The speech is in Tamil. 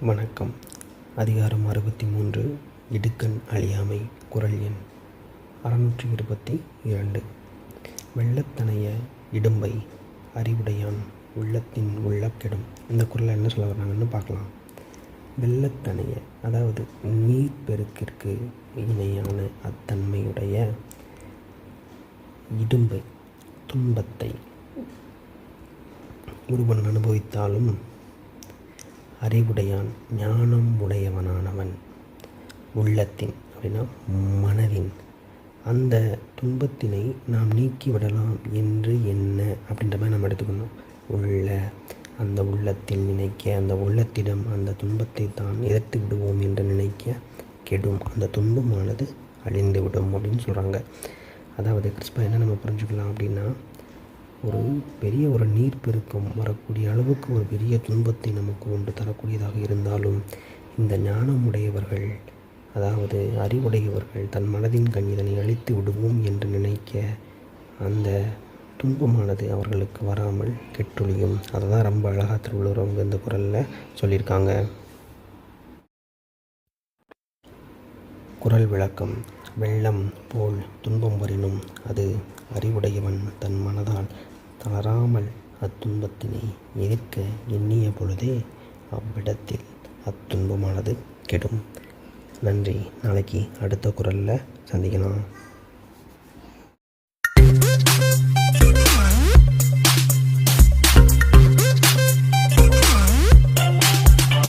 வணக்கம். அதிகாரம் அறுபத்தி மூன்று இடுக்கண் அழியாமை குரல் எண் அறநூற்றி இருபத்தி இரண்டு வெள்ளத்தனைய இடும்பை அறிவுடையான் உள்ளத்தின் உள்ளக்கெடும். இந்த குரலை என்ன சொல்ல வர்றாங்கன்னு பார்க்கலாம். வெள்ளத்தனைய அதாவது நீர்ப்பெருக்கிற்கு இணையான அத்தன்மையுடைய இடும்பை துன்பத்தை ஒருவன் அனுபவித்தாலும் அறிவுடையான் ஞானம் உடையவனானவன். உள்ளத்தின் அப்படின்னா மனதின். அந்த துன்பத்தினை நாம் நீக்கிவிடலாம் என்று என்ன? அப்படின்ற மாதிரி நம்ம எடுத்துக்கணும். உள்ள அந்த உள்ளத்தில் நினைக்க அந்த உள்ளத்திடம் அந்த துன்பத்தை தான் எதிர்த்து விடுவோம் என்று நினைக்க கெடும். அந்த துன்பமானது அழிந்து விடும் அப்படின்னு சொல்கிறாங்க அதாவது கிறிஸ்பா என்ன நம்ம புரிஞ்சுக்கலாம் அப்படின்னா ஒரு பெரிய ஒரு நீர் பெருக்கம் வரக்கூடிய அளவுக்கு ஒரு பெரிய துன்பத்தை நமக்கு ஒன்று தரக்கூடியதாக இருந்தாலும் இந்த ஞானமுடையவர்கள் அதாவது அறிவுடையவர்கள் தன் மனதின் கண் இதனை அழித்து விடுவோம் என்று நினைக்க அந்த துன்பமானது அவர்களுக்கு வராமல் கெட்டொழியும். அதை தான் ரொம்ப அழகாக திருவள்ளுவர் அவங்க இந்த குரலில் சொல்லியிருக்காங்க. குரல் விளக்கம். வெள்ளம் போல் துன்பம் வரினும் அது அறிவுடையவன் தன் மனதால் தளராமல் அத்துன்பத்தினை எதிர்க்க எண்ணிய பொழுதே அவ்விடத்தில் அத்துன்பமானது கெடும். நன்றி. நாளைக்கு அடுத்த குரலில் சந்திக்கலாம்.